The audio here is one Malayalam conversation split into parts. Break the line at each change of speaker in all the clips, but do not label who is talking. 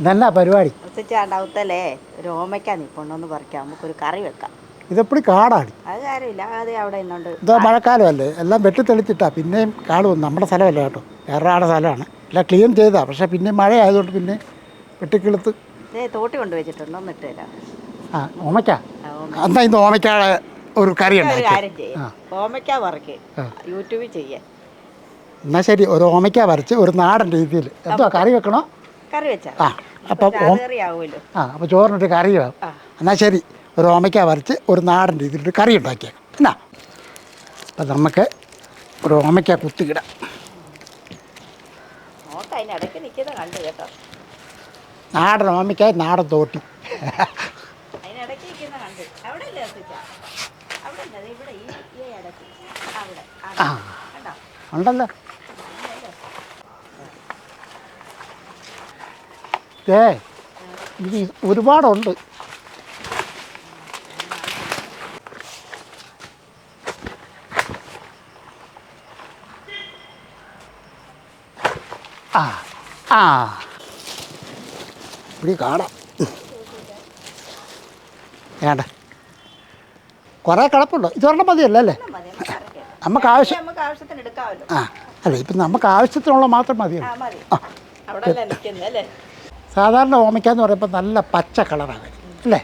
ഇതെന്നാ പരിപാടി?
ഒത്തിച്ചാണ്ടാവത്തല്ലേ ഒരു ഓമയ്ക്കാ നീ കൊണ്ടുവന്ന് പറിക്കാം. നമുക്കൊരു കറി വെക്കാം.
ഇതെപ്പോഴും കാടാണ്
അത് കാര്യമില്ല. അത് അവിടെ ഇന്നുണ്ട്.
ഇതോ മഴക്കാലമല്ലേ? എല്ലാം വെട്ടി തെളിച്ചിട്ടാ പിന്നെയും കാട് വന്നു. നമ്മുടെ സ്ഥലമല്ല കേട്ടോ. വേറെ ആടെ സ്ഥലമാണ്. എല്ലാം ക്ലീൻ ചെയ്താ. പക്ഷേ പിന്നെ മഴ ആയതുകൊണ്ട് പിന്നെ വെട്ടിക്കിളുത്ത്
തോട്ടി കൊണ്ടുവച്ചിട്ടുണ്ട് ഒന്ന് ഇട്ടില്ല
ആ ഓമയ്ക്ക? എന്നാ ഇന്ന് ഓമയ്ക്കാടെ ഒരു കറി ഉണ്ടാക്കി
ഓമയ്ക്ക വറക്ക് യൂട്യൂബിൽ ചെയ്യേ.
എന്നാൽ ശരി. ഒരു ഓമയ്ക്ക വരച്ച് ഒരു നാടൻ രീതിയിൽ. എന്തോ കറി വെക്കണോ?
കറി
ആ അപ്പം ഓം ആ അപ്പോൾ ചോറിനൊരു കറി വേണം എന്നാൽ ശരി ഒരു ഓമയ്ക്ക വരച്ച് ഒരു നാടൻ രീതിയിലൊരു കറി ഉണ്ടാക്കിയേക്കാം. എന്നാ? അപ്പം നമുക്ക് ഒരു ഓമയ്ക്ക കുത്തിക്കിടാം.
നോക്ക അതിനിടയ്ക്ക് നിൽക്കുന്ന കണ്ടു കേട്ടോ.
നാടൻ ഓമയ്ക്ക നാടൻ തോട്ടി.
അതിനിടയ്ക്ക് നിൽക്കുന്ന കണ്ട്. അവിടെ അല്ലേ അവിടെ ഇവിടെ ഈ ഇടയ്ക്ക്. അവിടെ
ആ. ഉണ്ടല്ലോ. ഏ ഇത് ഒരുപാടുണ്ട്. ആ ആ. ഇവിടെ കാണാം. വേണ്ട. കുറേ കിടപ്പുണ്ട്. ഇതൊരെണ്ണം മതിയല്ലോ അല്ലേ?
നമുക്ക്
ആവശ്യം
നമുക്ക് ആവശ്യത്തിന് എടുക്കാമല്ലോ.
ആ അല്ല? ഇപ്പം നമുക്ക് ആവശ്യത്തിനുള്ള മാത്രം മതിയല്ലോ.
ആ
സാധാരണ ഓമയ്ക്ക എന്ന് പറയുമ്പോൾ നല്ല പച്ച കളറാണ്. അല്ലേ?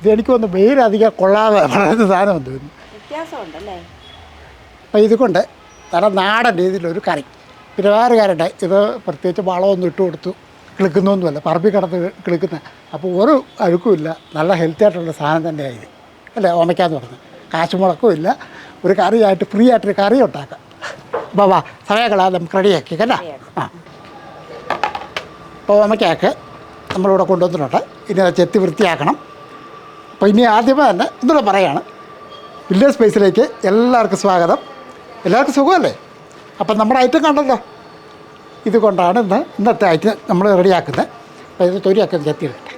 ഇത് എനിക്ക് ഒന്ന് വെയിലധികം കൊള്ളാതെ വളരുന്ന സാധനം തോന്നുന്നു അപ്പോൾ ഇതുകൊണ്ട് നല്ല നാടൻ രീതിയിലൊരു കറി. പിന്നെ വേറെ കാര്യമുണ്ട് ഇത് പ്രത്യേകിച്ച് വളമൊന്നും ഇട്ട് കൊടുത്തു. കിളിക്കുന്നൊന്നുമല്ല. പറമ്പി കിടന്ന് കിളിക്കുന്ന. അപ്പോൾ ഒരു അഴുക്കുമില്ല നല്ല ഹെൽത്തി ആയിട്ടുള്ള സാധനം തന്നെയാണ് ഇത്. അല്ലേ? ഓമയ്ക്ക എന്ന് പറഞ്ഞത്. കാശ് ഒരു കറിയായിട്ട് ഫ്രീ ആയിട്ടൊരു കറി ഉണ്ടാക്കാം. ബാബാ സമയങ്ങളാ. നമുക്ക് റെഡിയാക്കി ആ. ഓമയ്ക്കൊക്കെ നമ്മളിവിടെ കൊണ്ടുവന്നിട്ടുണ്ട്. ഇനി അത് ചെത്തി വൃത്തിയാക്കണം. അപ്പോൾ ഇനി ആദ്യമേ തന്നെ ഇന്നുള്ള പറയാണ്. വില്ലേജ് സ്പേസിലേക്ക് എല്ലാവർക്കും സ്വാഗതം. എല്ലാവർക്കും സുഖമല്ലേ? അപ്പം നമ്മുടെ ഐറ്റം കണ്ടല്ലോ. ഇതുകൊണ്ടാണ് ഇന്ന് ഇന്നത്തെ ഐറ്റം നമ്മൾ റെഡിയാക്കുന്നത്. അപ്പോൾ ഇത് തൊലിയൊക്കെ ഒന്ന് ചെത്തിയെടുക്കട്ടെ.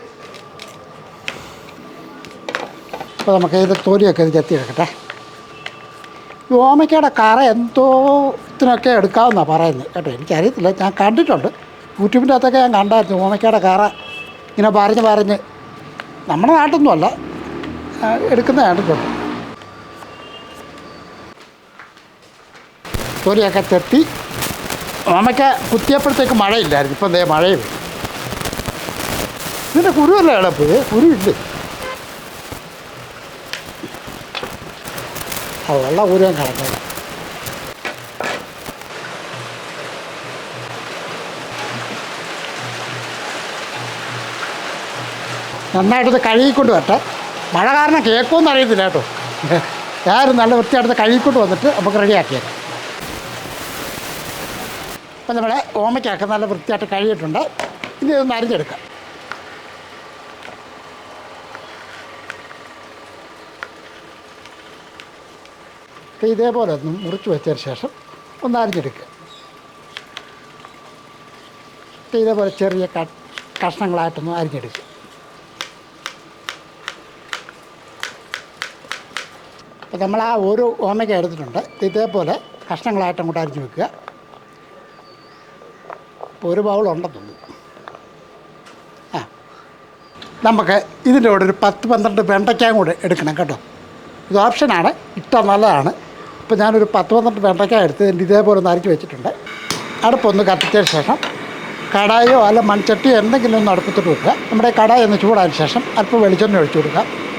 അപ്പോൾ നമുക്ക് ഇത് തൊലിയൊക്കെ ഇത് ചെത്തിയെടുക്കട്ടെ. ഓമയ്ക്കയുടെ കറ എന്തോത്തിനൊക്കെ എടുക്കാമെന്നാണ് പറയുന്നത്. കേട്ടോ എനിക്കറിയത്തില്ല. ഞാൻ കണ്ടിട്ടുണ്ട്. യൂട്യൂബിന്റെ അകത്തൊക്കെ ഞാൻ കണ്ടായിരുന്നു ഓമയ്ക്കയുടെ കറ ഇങ്ങനെ പറഞ്ഞ് പറഞ്ഞ്. നമ്മുടെ നാട്ടൊന്നും അല്ല എടുക്കുന്ന കണ്ടിട്ടുണ്ട് തൊലിയൊക്കെ തെട്ടി ഓമയ്ക്ക കുത്തിയപ്പോഴത്തേക്ക് മഴയില്ലായിരുന്നു. ഇപ്പം ദേ മഴയും. ഇതിന്റെ കുരുവല്ല ഇളപ്പ് കുരുവില്ല? ആ വെള്ള കുരുവൻ കിടക്കുന്നത് നന്നായിട്ടത് കഴുകിക്കൊണ്ട് വരട്ടെ. മഴ കാരണം കേൾക്കുമെന്ന് അറിയത്തില്ല കേട്ടോ. ഞാനും നല്ല വൃത്തിയായിട്ട് കഴുകിക്കൊണ്ട് വന്നിട്ട് നമുക്ക് റെഡിയാക്കിയത് അപ്പം നമ്മുടെ ഓമയ്ക്കൊക്കെ നല്ല വൃത്തിയായിട്ട് കഴുകിയിട്ടുണ്ട്. ഇനി ഇതൊന്ന് അരിഞ്ഞെടുക്കാം. ഇതേപോലെ ഒന്ന് മുറിച്ച് വെച്ചതിന് ശേഷം ഒന്ന് അരിഞ്ഞെടുക്കുക. ഇത് ഇതേപോലെ ചെറിയ കഷ്ണങ്ങളായിട്ടൊന്ന് അരിഞ്ഞെടുക്കുക. അപ്പോൾ നമ്മൾ ആ ഓരോ ഓമയ്ക്ക എടുത്തിട്ടുണ്ട്. ഇതേപോലെ കഷ്ണങ്ങളായിട്ട് അങ്ങോട്ട് അരിഞ്ഞ് വെക്കുക. ഇപ്പോൾ ഒരു ബൗളുണ്ടെന്ന് തോന്നുന്നു ആ. നമുക്ക് ഇതിന്റെ കൂടെ ഒരു പത്ത് പന്ത്രണ്ട് വെണ്ടയ്ക്കയും കൂടെ എടുക്കണം കേട്ടോ. ഇത് ഓപ്ഷനാണ് ഇട്ട നല്ലതാണ്. ഇപ്പോൾ ഞാനൊരു പത്ത് പന്ത്രണ്ട് വെണ്ടയ്ക്ക എടുത്ത് ഇതിന്റെ ഇതേപോലെ ഒന്ന് അരച്ച് വെച്ചിട്ടുണ്ട്. അടുപ്പൊന്ന് കത്തിച്ചതിന് ശേഷം കടായോ അല്ല മൺചട്ടിയോ എന്തെങ്കിലും ഒന്ന് അടുപ്പത്തിട്ട് വെക്കുക. നമ്മുടെ കടായി ഒന്ന് ചൂടായതിന് ശേഷം അല്പം വെളിച്ചെണ്ണ ഒഴിച്ചു കൊടുക്കുക. അപ്പോൾ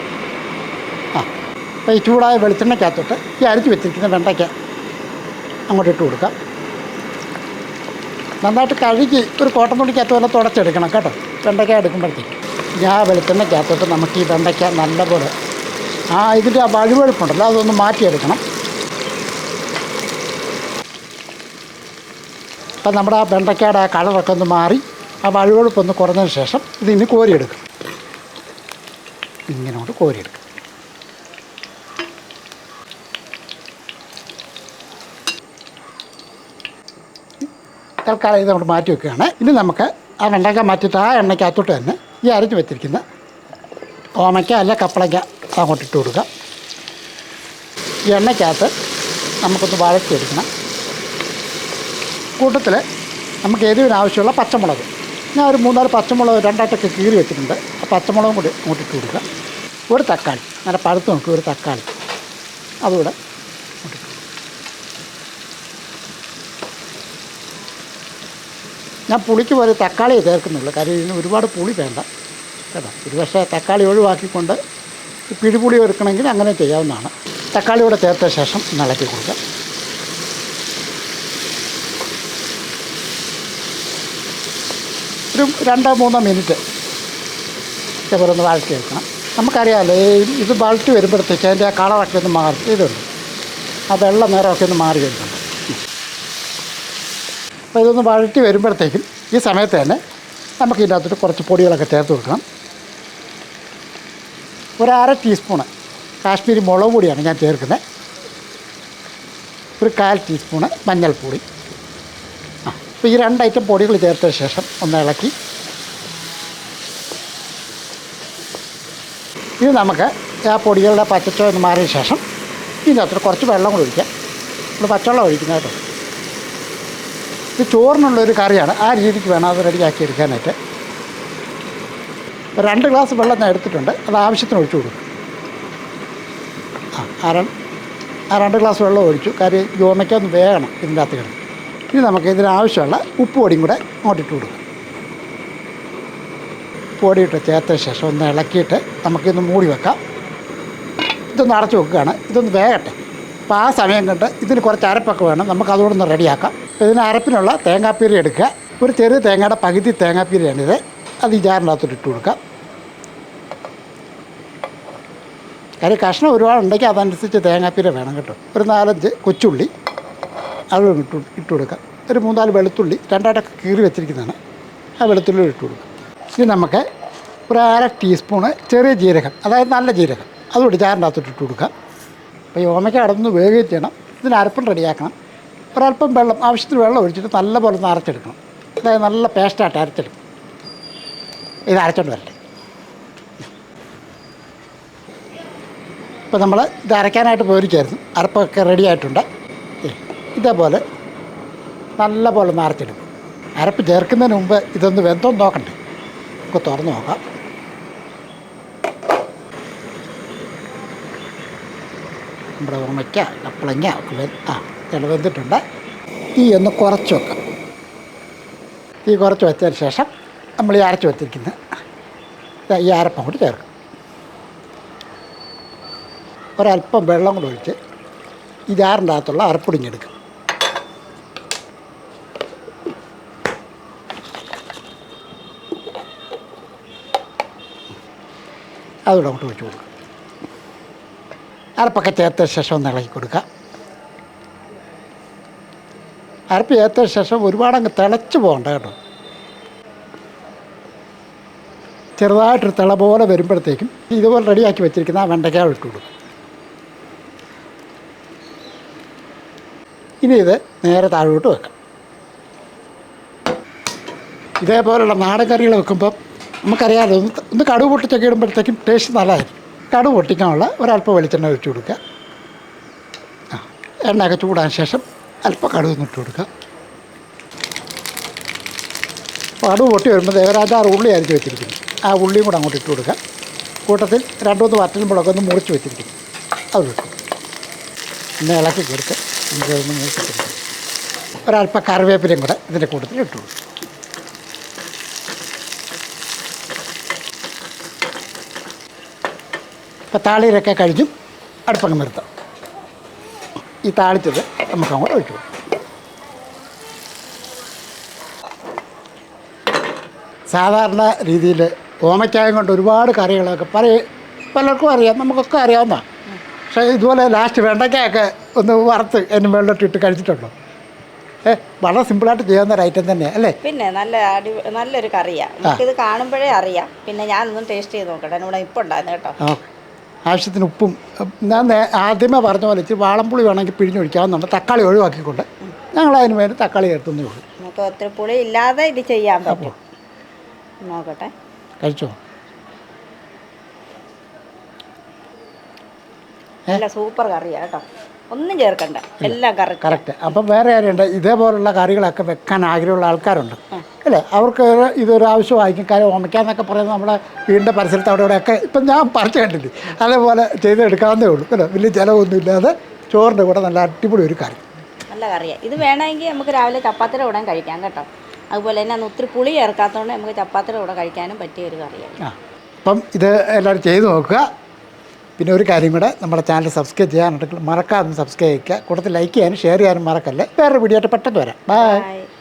ഈ ചൂടായ വെളിച്ചെണ്ണയ്ക്കകത്തോട്ട് ഈ അരിച്ച് വെച്ചിരിക്കുന്ന വെണ്ടയ്ക്ക അങ്ങോട്ട് ഇട്ട് കൊടുക്കാം. നന്നായിട്ട് കഴുകി ഒരു കോട്ടൻ തുണിക്കകത്ത് പോലെ തുടച്ചെടുക്കണം കേട്ടോ. വെണ്ടയ്ക്ക എടുക്കുമ്പോഴത്തേക്ക്. ഞാൻ വെളിച്ചെണ്ണയ്ക്കകത്തോട്ട് നമുക്ക് ഈ വെണ്ടയ്ക്ക നല്ലപോലെ ആ ഇതിന്റെ ആ വഴുവഴുപ്പുണ്ടല്ലോ അതൊന്ന് മാറ്റിയെടുക്കണം. അപ്പം നമ്മുടെ ആ വെണ്ടയ്ക്കയുടെ ആ കളറൊക്കെ ഒന്ന് മാറി ആ വഴുവഴുപ്പൊന്ന് കുറഞ്ഞതിന് ശേഷം ഇതിന് കോരിയെടുക്കും. ഇങ്ങനെ കൊണ്ട് കോരിയെടുക്കും. തൽക്കാലം ഇത് നമ്മൾ മാറ്റി വെക്കുകയാണ്. ഇനി നമുക്ക് ആ വെണ്ടയ്ക്ക മാറ്റിയിട്ട് ആ എണ്ണയ്ക്കകത്തോട്ട് തന്നെ ഈ അരച്ച് വെച്ചിരിക്കുന്ന ഓമയ്ക്ക അല്ല കപ്പളയ്ക്ക അങ്ങോട്ട് ഇട്ട് കൊടുക്കുക. ഈ എണ്ണയ്ക്കകത്ത് നമുക്കൊന്ന് വഴറ്റിയെടുക്കണം. കൂട്ടത്തിൽ നമുക്ക് ഏതെങ്കിലും ആവശ്യമുള്ള പച്ചമുളക്. ഞാൻ ഒരു മൂന്നാൽ പച്ചമുളക് രണ്ടായിട്ടൊക്കെ കീറി വെച്ചിട്ടുണ്ട്. ആ പച്ചമുളകും കൂടി അങ്ങോട്ട് ഇട്ട് കൊടുക്കുക. ഒരു തക്കാളി. നല്ല പഴുത്ത് നോക്കുക ഒരു തക്കാളി. അതുകൂടെ അങ്ങോട്ട് ഇട്ട് കൊടുക്കുക. ഞാൻ പുളിക്ക് പോലെ തക്കാളിയെ ചേർക്കുന്നുള്ളൂ. കാര്യം ഇതിന് ഒരുപാട് പുളി വേണ്ട. കേട്ടോ? ഒരു പക്ഷേ തക്കാളി ഒഴിവാക്കിക്കൊണ്ട് പിടിപുളി എടുക്കണമെങ്കിൽ അങ്ങനെ ചെയ്യാവുന്നതാണ്. തക്കാളി കൂടെ ചേർത്ത ശേഷം ഇളക്കി കൊടുക്കുക ഒരു രണ്ടോ മൂന്നോ മിനിറ്റ് ഇതേപോലെ ഒന്ന് വഴറ്റി എടുക്കണം നമുക്കറിയാമല്ലോ ഇത് വഴറ്റി വരുമ്പോഴത്തേക്ക് അതിന്റെ ആ കളറൊക്കെ ഒന്ന് മാറി. ഇതുണ്ട്. ആ വെള്ള നിറമൊക്കെ ഒന്ന് മാറി വരുന്നുണ്ട്. അപ്പോൾ ഇതൊന്ന് വഴറ്റി വരുമ്പോഴത്തേക്കും ഈ സമയത്ത് തന്നെ നമുക്ക് ഇതിനകത്തോട്ട് കുറച്ച് പൊടികളൊക്കെ ചേർത്ത് കൊടുക്കണം. ഒരു അര ടീസ്പൂണ് കാശ്മീരി മുളക് പൊടിയാണ് ഞാൻ ചേർക്കുന്നത്. ഒരു കാൽ ടീസ്പൂണ് മഞ്ഞൾപ്പൊടി. ആ അപ്പോൾ ഈ രണ്ട് ഐറ്റം പൊടികൾ ചേർത്ത ശേഷം ഒന്ന് ഇളക്കി. ഇത് നമുക്ക് ആ പൊടികളുടെ പച്ചച്ചോ എന്ന് മാറിയ ശേഷം ഇതിനകത്ത് കുറച്ച് വെള്ളം കൂടി ഒഴിക്കാം. നമ്മൾ പച്ചവെള്ളം ഒഴിക്കുന്നത് കേട്ടോ. ഇത് ചോറിനുള്ളൊരു കറിയാണ്. ആ രീതിക്ക് വേണം അത് റെഡിയാക്കി എടുക്കാനായിട്ട്. രണ്ട് ഗ്ലാസ് വെള്ളം ഞാൻ എടുത്തിട്ടുണ്ട്. അത് ആവശ്യത്തിന് ഒഴിച്ചു കൊടുക്കും. ആ ആ രണ്ട് ഗ്ലാസ് വെള്ളം ഒഴിച്ചു. കറി ഒന്ന് വേകണം ഇതിന്റെ അകത്ത് കിടന്ന്. ഇനി നമുക്ക് ഇതിനാവശ്യമുള്ള ഉപ്പ് പൊടിയും കൂടെ അങ്ങോട്ടിട്ട് കൊടുക്കും. പൊടിയിട്ട് ചേർത്ത ശേഷം ഒന്ന് ഇളക്കിയിട്ട് നമുക്കിന്ന് മൂടി വെക്കാം. ഇതൊന്ന് അടച്ചു വെക്കുകയാണ്. ഇതൊന്ന് വേകട്ടെ. അപ്പോൾ ആ സമയം കണ്ട് ഇതിന് കുറച്ച് അരപ്പൊക്കെ വേണം. നമുക്ക് അതുകൊണ്ടൊന്ന് റെഡിയാക്കാം ഇതിന് അരപ്പിനുള്ള തേങ്ങാപ്പീര എടുക്കുക. ഒരു ചെറിയ തേങ്ങയുടെ പകുതി തേങ്ങാപ്പീരയാണിത്. അത് ഈ ജാറിനകത്തോട്ട് ഇട്ട് കൊടുക്കാം കാര്യം കഷ്ണം ഒരുപാടുണ്ടെങ്കിൽ അതനുസരിച്ച് തേങ്ങാപ്പീര വേണം കേട്ടോ. ഒരു നാലഞ്ച് കൊച്ചുള്ളി അതും ഇട്ട് ഇട്ട് കൊടുക്കാം ഒരു മൂന്നാൽ വെളുത്തുള്ളി രണ്ടായിട്ടൊക്കെ കീറി വെച്ചിരിക്കുന്നതാണ്. ആ വെളുത്തുള്ളി ഇട്ട് കൊടുക്കാം ഇനി നമുക്ക് ഒരു അര ടീസ്പൂണ് ചെറിയ ജീരകം അതായത് നല്ല ജീരകം അതുകൊണ്ട് ചാറിന്റെ അകത്തോട്ട് ഇട്ട് കൊടുക്കാം അപ്പോൾ ഈ ഓമയ്ക്ക് അടന്ന് വേഗം ചെയ്യണം. ഇതിന് അരപ്പം റെഡിയാക്കണം. ഒരല്പം വെള്ളം ആവശ്യത്തിന് വെള്ളം ഒഴിച്ചിട്ട് നല്ലപോലെ ഒന്ന് അരച്ചെടുക്കണം അതായത് നല്ല പേസ്റ്റായിട്ട് അരച്ചെടുക്കും. ഇത് അരച്ചോണ്ട് വരട്ടെ. ഇപ്പോൾ നമ്മൾ ഇത് അരയ്ക്കാനായിട്ട് പോയിരിക്കായിരുന്നു. അരപ്പൊക്കെ റെഡി ആയിട്ടുണ്ട്. ഇതേപോലെ നല്ലപോലെ ഒന്ന് അരച്ചെടുക്കും അരപ്പ് ചേർക്കുന്നതിന് മുമ്പ് ഇതൊന്ന് വെന്തോന്ന് നോക്കണ്ടേ. നമുക്ക് തുറന്ന് നോക്കാം. നമ്മുടെ ഉമ്മയ്ക്ക കപ്പളങ്ങ ആ. ഇതെല്ലാം ഈ ഒന്ന് കുറച്ച് വെക്കാം. തീ കുറച്ച് വെച്ചതിന് ശേഷം നമ്മൾ ഈ അരച്ച് വെച്ചിരിക്കുന്ന ഈ അരപ്പം കൂടി ചേർക്കും. ഒരല്പം വെള്ളം കൂടെ ഒഴിച്ച് ഈ ജാറിന്റെ അകത്തുള്ള അരപ്പൊടിഞ്ഞെടുക്കും അതുകൂടെ അങ്ങോട്ട് ഒഴിച്ച് കൊടുക്കുക അരപ്പൊക്കെ ചേർത്ത ശേഷം ഒന്ന് ഇളക്കി കൊടുക്കുക അരപ്പ് ചേർത്ത ശേഷം ഒരുപാട് അങ്ങ് തിളച്ച് പോകണ്ട കേട്ടോ. ചെറുതായിട്ടൊരു തിള പോലെ വരുമ്പോഴത്തേക്കും ഇതുപോലെ റെഡിയാക്കി വെച്ചിരിക്കുന്ന ആ വെണ്ടയ്ക്ക ഇട്ട് ഇനി ഇത് നേരെ താഴോട്ട് വെക്കാം. ഇതേപോലുള്ള നാടൻ കറികൾ വെക്കുമ്പോൾ നമുക്കറിയാതെ ഒന്ന് ഒന്ന് കടുവ് പൊട്ടിച്ചൊക്കെ ഇടുമ്പോഴത്തേക്കും ടേസ്റ്റ് നല്ലതായിരിക്കും. കടുവ് പൊട്ടിക്കാനുള്ള ഒരല്പം വെളിച്ചെണ്ണ ഒഴിച്ചു കൊടുക്കുക. ആ എണ്ണയൊക്കെ ചൂടാൻ ശേഷം അല്പം ഒന്ന് ഇട്ട് കൊടുക്കുക കടുവ് പൊട്ടി വരുമ്പോൾ ദേവരാജാറ് ഉള്ളി അരിച്ച് വെച്ചിരിക്കുന്നു. ആ ഉള്ളിയും കൂടെ അങ്ങോട്ട് ഇട്ട് കൊടുക്കുക കൂട്ടത്തിൽ രണ്ടു മൂന്ന് വറ്റലുമ്പോഴൊക്കെ ഒന്ന് മുറിച്ച് വെച്ചിരിക്കുന്നു. അത് ഇട്ടു. ഒന്ന് ഇളക്കി കൊടുത്ത് നമുക്ക് മുറിച്ച് മൂക്കി കൊടുക്കാം. ഒരല്പം കറിവേപ്പിലയും കൂടെ ഇതിന്റെ കൂട്ടത്തിൽ ഇട്ടു കൊടുക്കും. ഇപ്പോൾ താളിയിലൊക്കെ കഴിഞ്ഞും അടുപ്പങ്ങ് നിർത്താം. ഈ താളിച്ചത് നമുക്ക് അങ്ങോട്ട് സാധാരണ രീതിയിൽ ഓമയ്ക്കായം കൊണ്ട് ഒരുപാട് കറികളൊക്കെ പല പലർക്കും അറിയാം നമുക്കൊക്കെ അറിയാവുന്ന പക്ഷേ ഇതുപോലെ ലാസ്റ്റ് വെണ്ടയ്ക്കയൊക്കെ ഒന്ന് വറുത്ത് അതിന് വെള്ളത്തിട്ട് കഴിച്ചിട്ടുണ്ടോ ഏ വളരെ സിമ്പിളായിട്ട് ചെയ്യാവുന്ന ഒരു ഐറ്റം തന്നെയാണ് അല്ലേ?
പിന്നെ നല്ല അടി നല്ലൊരു കറിയാ. ഇത് കാണുമ്പോഴേ അറിയാം. പിന്നെ ഞാനൊന്നും ടേസ്റ്റ് ചെയ്ത് നോക്കട്ടെ. ഇപ്പം ഉണ്ടായിരുന്നു കേട്ടോ.
ആവശ്യത്തിന് ഉപ്പും. ഞാൻ ആദ്യമേ പറഞ്ഞ പോലെ ഇച്ചിരി വാളംപുളി വേണമെങ്കിൽ പിഴിഞ്ഞൊഴിക്കാവുന്നുണ്ട് തക്കാളി ഒഴിവാക്കിക്കൊണ്ട്. ഞങ്ങൾ അതിന് വേണ്ടി തക്കാളി ചേർത്തുന്നേ ഉള്ളൂ.
നമുക്ക് ഒത്തിരി പുളി ഇല്ലാതെ ഇത് ചെയ്യാൻ പറ്റും. നോക്കട്ടെ.
കഴിച്ചോ?
നല്ല സൂപ്പർ കറിയാണ് കേട്ടോ. ഒന്നും ചേർക്കണ്ട. എല്ലാം കറക്റ്റ്.
കറക്റ്റ്. അപ്പം വേറെ കാര്യമുണ്ട് ഇതേപോലുള്ള കറികളൊക്കെ വെക്കാൻ ആഗ്രഹമുള്ള ആൾക്കാരുണ്ട്. അല്ലേ? അവർക്ക് ഇതൊരു ആവശ്യമായിരിക്കും കാര്യം ഓമയ്ക്കാന്നൊക്കെ പറയുന്നത് നമ്മുടെ വീടിന്റെ പരിസരത്ത് അവിടെ ഇവിടെയൊക്കെ ഇപ്പം ഞാൻ പറിച്ചു കണ്ടില്ലേ? അതേപോലെ ചെയ്തെടുക്കാവുന്നേ ഉള്ളൂ. അല്ലേ? വലിയ ചിലവൊന്നും ഇല്ലാതെ ചോറിന്റെ കൂടെ നല്ല അടിപൊളി ഒരു കറി.
നല്ല കറിയാണ് ഇത് വേണമെങ്കിൽ നമുക്ക് രാവിലെ ചപ്പാത്തിയുടെ കൂടെ കഴിക്കാം കേട്ടോ. അതുപോലെ തന്നെ അന്ന് ഒത്തിരി പുളി ചേർക്കാത്തതുകൊണ്ട് നമുക്ക് ചപ്പാത്തിയുടെ കൂടെ കഴിക്കാനും പറ്റിയ ഒരു കറിയാണ്
ആ. അപ്പം ഇത് എല്ലാവരും ചെയ്ത് നോക്കുക. പിന്നെ ഒരു കാര്യം കൂടെ നമ്മുടെ ചാനൽ സബ്സ്ക്രൈബ് ചെയ്യാനുണ്ടെങ്കിൽ മറക്കാതെ സബ്സ്ക്രൈബ് ചെയ്യുക. കൂടുതൽ ലൈക്ക് ചെയ്യാനും ഷെയർ ചെയ്യാനും മറക്കല്ലേ? വേറൊരു വീഡിയോ ആയിട്ട് പെട്ടെന്ന് വരാം.
ബൈ.